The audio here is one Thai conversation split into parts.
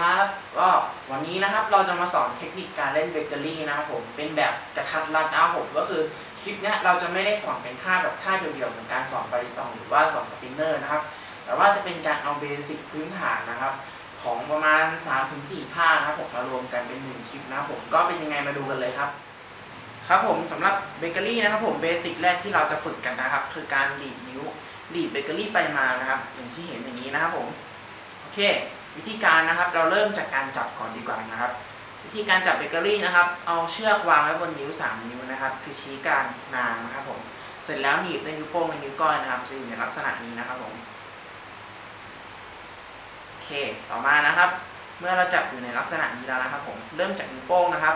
ครับ ก็วันนี้นะครับเราจะมาสอนเทคนิคการเล่นเบเกอรี่นะครับผมเป็นแบบกระทัดรัดนะครับผมก็คือคลิปนี้เราจะไม่ได้สอนเป็นท่าแบบท่าเดียวๆเหมือนการสอนบาริซองหรือว่าสอนสปินเนอร์นะครับ แต่ว่าจะเป็นการเอาเบสิกพื้นฐานนะครับ ของประมาณ 3-4 ท่านะครับผมมารวมกันเป็นหนึ่งคลิปนะครับผมก็เป็นยังไงมาดูกันเลยครับครับผมสำหรับเบเกอรี่นะครับผมเบสิกแรกที่เราจะฝึกกันนะครับ คือการดีดนิ้วดีดเบเกอรี่ไปมานะครับอย่างที่เห็นอย่างนี้นะครับผมโอเค วิธีการนะครับเราเริ่มจากการจับก่อนดีกว่านะครับ วิธีการจับเบเกอรี่นะครับ เอาเชือกวางไว้บนนิ้ว 3 นิ้วนะครับ คือชี้กลางนางนะครับผมเสร็จแล้วหนีบด้วยนิ้วโป้งและนิ้วก้อยนะครับจะอยู่ในลักษณะนี้นะครับผมโอเคต่อมานะครับ เมื่อเราจับอยู่ในลักษณะนี้แล้วนะครับ ผมเริ่มจากนิ้วโป้งนะครับ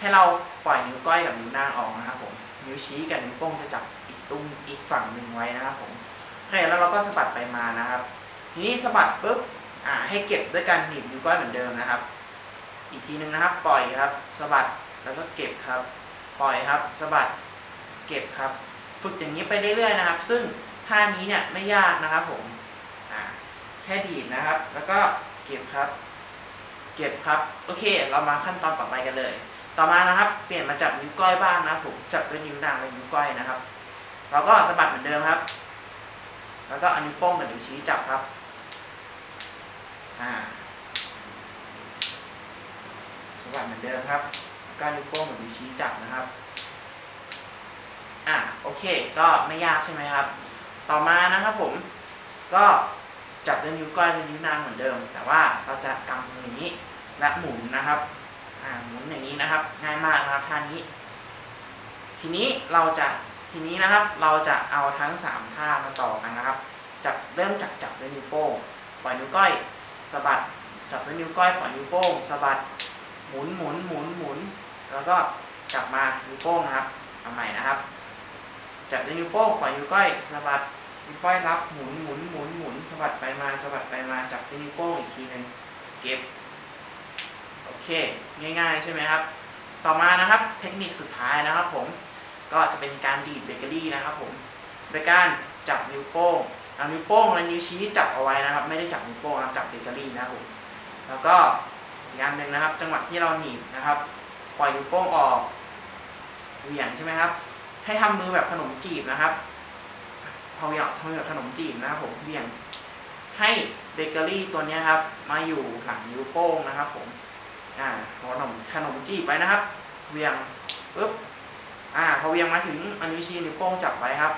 ให้เราปล่อยนิ้วก้อยกับนิ้วนางออกนะครับผมนิ้วชี้กับนิ้วโป้งจะจับอีกตุ้มอีกฝั่งหนึ่งไว้นะครับผมโอเคแล้วเราก็สะบัดไปมานะครับทีนี้สะบัดปุ๊บ อ่าให้เก็บด้วยการหนีบนิ้วก้อยเหมือนเดิมนะครับ อีกทีหนึ่งนะครับ ปล่อยครับสะบัดแล้วก็เก็บครับ ปล่อยครับสะบัดเก็บครับ ฝึกอย่างนี้ไปเรื่อยๆนะครับ ซึ่งท่านี้เนี่ยไม่ยากนะครับผมอ่าแค่ดีดนะครับ แล้วก็เก็บครับ เก็บครับ โอเค เรามาขั้นตอนต่อไปกันเลย ต่อมานะครับ เปลี่ยนมาจับนิ้วก้อยบ้างนะผมจับด้วยนิ้วนางเป็นนิ้วก้อยนะครับ เราก็สะบัดเหมือนเดิมครับ แล้วก็เอานิ้วโป้งกับนิ้วชี้จับครับ อ่าสะบัดเหมือนเดิมครับแล้วก็นิ้วโป้งกับนิ้วชี้จับนะครับ อ่าโอเค ก็ไม่ยากใช่ไหมครับ ต่อมานะครับผม ก็จับด้วยนิ้วก้อยด้วยนิ้วนางเหมือนเดิม แต่ว่าเราจะกำมืออย่างนี้และหมุนนะครับ อ่าหมุนอย่างนี้นะครับ ง่ายมากนะครับท่านี้ ทีนี้เราจะทีนี้นะครับ เราจะเอาทั้งสามท่ามาต่อกันนะครับ จับเริ่มจากจับด้วยนิ้วโป้งปล่อยนิ้วก้อย สะบัดจับด้วยนิ้วก้อยปล่อยนิ้วโป้งสะบัดหมุนหมุนหมุนหมุน แล้วก็กลับมานิ้วโป้งนะครับเอาใหม่นะครับ จับด้วยนิ้วโป้งปล่อยนิ้วก้อยสะบัดนิ้วก้อยรับหมุนหมุนหมุนหมุนสะบัดไปมาสะบัดไปมาจับด้วยนิ้วโป้งอีกทีหนึ่งเก็บโอเคง่ายๆใช่ไหมครับ ต่อมานะครับเทคนิคสุดท้ายนะครับผมก็จะเป็นการดีดเบเกอรี่นะครับผมโดยการจับนิ้วโป้ง เอานิ้วโป้งและนิ้วชี้จับเอาไว้นะครับ ไม่ได้จับนิ้วโป้งนะจับเบเกอรี่นะครับผมแล้วก็อีกอย่างหนึ่งนะครับ จังหวะที่เราหนีบนะครับ ปล่อยนิ้วโป้งออกเหวี่ยงใช่ไหมครับ ให้ทำมือแบบขนมจีบนะครับพอเหวี่ยงทำมือแบบขนมจีบนะครับผมเหวี่ยงให้เบเกอรี่ตัวนี้ครับ มาอยู่หลังนิ้วโป้งนะครับ ผมอ่าขนมขนมจีบไว้นะครับเวียงปุ๊บอ่าพอเวียงมาถึงอนนิ้วชี้นิ้วโป้งจับไว้ครับ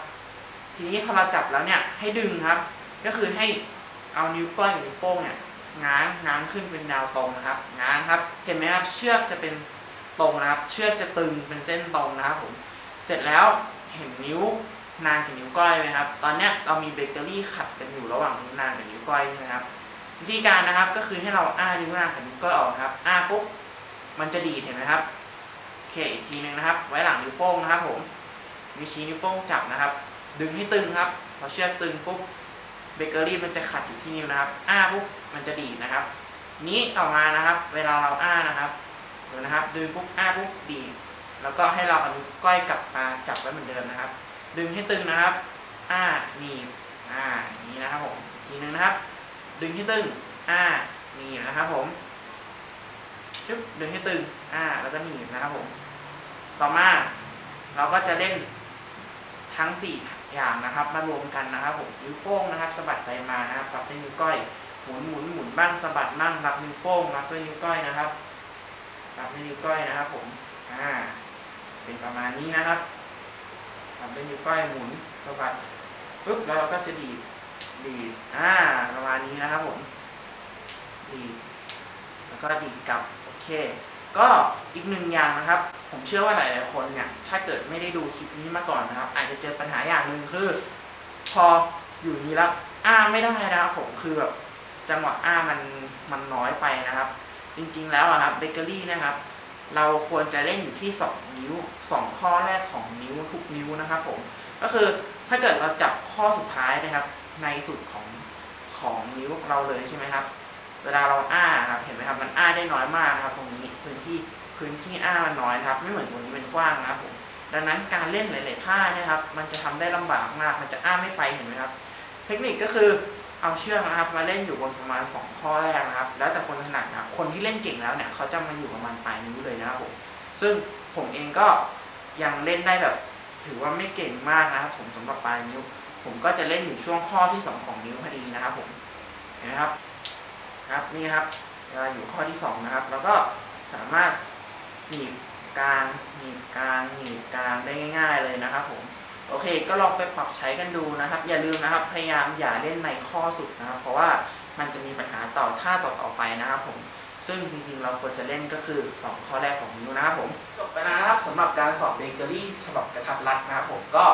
ทีนี้พอเราจับแล้วเนี่ยให้ดึงครับ ก็คือให้เอานิ้วก้อยกับนิ้วโป้งเนี่ยง้างง้างขึ้นเป็นแนวตรงนะครับง้างครับ เห็นไหมครับเชือกจะเป็นตรงนะครับ เชือกจะตึงเป็นเส้นตรงนะครับผมเสร็จแล้วเห็นนิ้วนางกับนิ้วก้อยไหมครับ ตอนเนี้ยเรามีเบเกอรี่ขัดกันอยู่ระหว่างนิ้วนางกับนิ้วก้อยใช่ไหมครับ วิธีการนะครับก็คือให้เราอ้านิ้วนางกับนิ้วก้อยออกครับ อ้าปุ๊บมันจะดีดเห็นไหมครับโอเคอีกทีหนึงนะครับ ไว้หลังนิ้วโป้งนะครับ ผมนิ้วชี้นิ้วโป้งจับนะครับ ดึงให้ตึงครับพอเชือกตึงปุ๊บเบเกอรี่มันจะขัดอยู่ที่นิ้วนะครับ อ้าปุ๊บมันจะดีนะครับ นี้ต่อมานะครับ เวลาเราอ้านะครับดูนะครับ ดึงปุ๊บอ้าปุ๊บดี แล้วก็ให้เราเอานิ้วก้อยกลับมาจับไว้เหมือนเดิมนะครับ ดึงให้ตึงนะครับ อ้าหนีบอ่าอย่างนี้นะครับผมอีกทีหนึงนะครับ ดึงให้ตึงอ่าหนีบนะครับผมชึบดึงให้ตึง อ่า แล้วก็หนีบนะครับผม ต่อมาเราก็จะเล่น ทั้งสี่อย่างนะครับมารวมกันนะครับผมนิ้วโป้งนะครับสะบัดไปมานะครับรับด้วยนิ้วก้อยหมุนหมุนหมุนบ้างสะบัดบ้างรับนิ้วโป้งรับด้วยนิ้วก้อยนะครับรับด้วยนิ้วก้อยนะครับผมอ่าเป็นประมาณนี้นะครับรับด้วยนิ้วก้อยหมุนสะบัดปุ๊บแล้วเราก็จะดีดดีดอ่าประมาณนี้นะครับผมดีดแล้วก็ดีดกลับโอเค ก็อีกหนึ่งอย่างนะครับ ผมเชื่อว่าหลาย ๆ คนเนี่ยถ้าเกิดไม่ได้ดูคลิปนี้มาก่อนนะครับ อาจจะเจอปัญหาอย่างหนึ่งคือ พออยู่นี้แล้วอ้าไม่ได้นะครับผมคือแบบจังหวะอ้ามันมันน้อยไปนะครับ จริง ๆ แล้วอะครับเบเกอรี่นะครับ เราควรจะเล่นอยู่ที่ 2 นิ้ว 2 ข้อแรกของนิ้วทุกนิ้วนะครับผมก็คือถ้าเกิดเราจับข้อสุดท้ายนะครับ ในสุดของของนิ้วเราเลยใช่ไหมครับ เวลาเราอ้าครับเห็นไหมครับมันอ้าได้น้อยมากนะครับ ตรงนี้พื้นที่พื้นที่อ้ามันน้อยครับ ไม่เหมือนตรงนี้เป็นกว้างนะครับผมดังนั้นการเล่นหลาย ๆ ท่าเนี่ยครับ มันจะทำได้ลำบากมาก มันจะอ้าไม่ไปเห็นไหมครับ เทคนิคก็คือเอาเชือกนะครับ มาเล่นอยู่บนประมาณ 2 ข้อแรกนะครับ แล้วแต่คนถนัดนะครับคนที่เล่นเก่งแล้วเนี่ยเขาจะมาอยู่ประมาณปลายนิ้วเลยนะครับผมซึ่งผมเองก็ยังเล่นได้แบบ ถือว่าไม่เก่งมากนะครับผมสำหรับปลายนิ้ว ผมก็จะเล่นอยู่ช่วงข้อที่ 2 ของนิ้วพอดีนะครับผมเห็นไหมครับ ครับนี่ครับเวลาอยู่ข้อที่2นะครับแล้วก็สามารถหนีบกลางหนีบกลางหนีบกลางได้ง่าย ๆ เลยนะครับผมโอเค ก็ลองไปปรับใช้กันดูนะครับ อย่าลืมนะครับ พยายามอย่าเล่นในข้อสุดนะครับ เพราะว่ามันจะมีปัญหาต่อท่าต่อๆไปนะครับผม ซึ่งจริงๆเราควรจะเล่นก็คือ 2 ข้อแรกของนิ้วนะครับผม จบไปแล้วนะครับสำหรับการสอบเบเกอรี่ฉบับกระทัดรัดนะครับผม ก็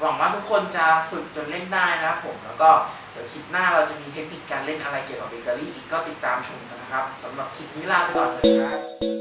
หวังว่าทุกคนจะฝึกจนเล่นได้นะครับผม แล้วก็ เดี๋ยวคลิปหน้าเราจะมีเทคนิคการเล่นอะไรเกี่ยวกับเบเกอรี่อีกก็ติดตามชมกันนะครับสำหรับคลิปนี้ลาไปก่อนเลยครับ